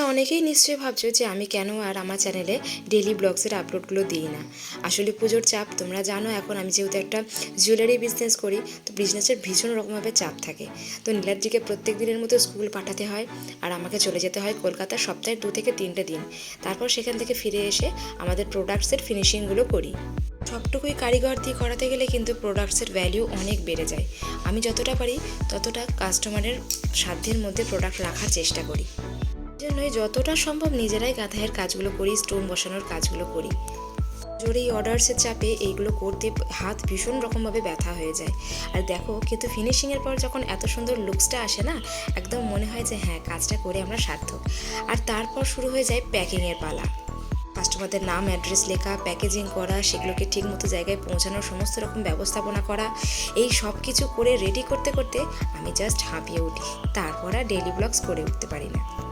তোমরা অনেকেই নিশ্চয়ই ভাবছ যে আমি কেন আর আমার চ্যানেলে ডেলি ব্লগসের আপলোডগুলো দিই না। আসলে পুজোর চাপ, তোমরা জানো এখন আমি যেহেতু একটা জুয়েলারি বিজনেস করি, তো বিজনেসের ভীষণ রকমভাবে চাপ থাকে। তো নীলাদ্রিকে প্রত্যেক দিনের মতো স্কুল পাঠাতে হয় আর আমাকে চলে যেতে হয় কলকাতা সপ্তাহে দু থেকে তিনটে দিন। তারপর সেখান থেকে ফিরে এসে আমাদের প্রোডাক্টসের ফিনিশিংগুলো করি। সবটুকুই কারিগর দিয়ে করাতে গেলে কিন্তু প্রোডাক্টসের ভ্যালিউ অনেক বেড়ে যায়। আমি যতটা পারি ততটা কাস্টমারের সাধ্যের মধ্যে প্রোডাক্ট রাখার চেষ্টা করি। জন্যই যতটা সম্ভব নিজেরাই গাঁথাইয়ের কাজগুলো করি স্টোন বসানোর কাজগুলো করি। জোরে এই অর্ডার্সের চাপে এইগুলো করতে হাত ভীষণ রকমভাবে ব্যথা হয়ে যায়। আর দেখো, কিন্তু ফিনিশিংয়ের পর যখন এত সুন্দর লুকসটা আসে না, একদম মনে হয় যে হ্যাঁ কাজটা করে আমরা সার্থক। আর তারপর শুরু হয়ে যায় প্যাকিংয়ের পালা। কাস্টমারদের নাম অ্যাড্রেস লেখা প্যাকেজিং করা, সেগুলোকে ঠিকমতো জায়গায় পৌঁছানোর সমস্ত রকম ব্যবস্থাপনা করা। এই সব কিছু করে রেডি করতে করতে আমি জাস্ট হাঁপিয়ে উঠি। তারপর আর ডেলি ব্লগস করে উঠতে পারি না।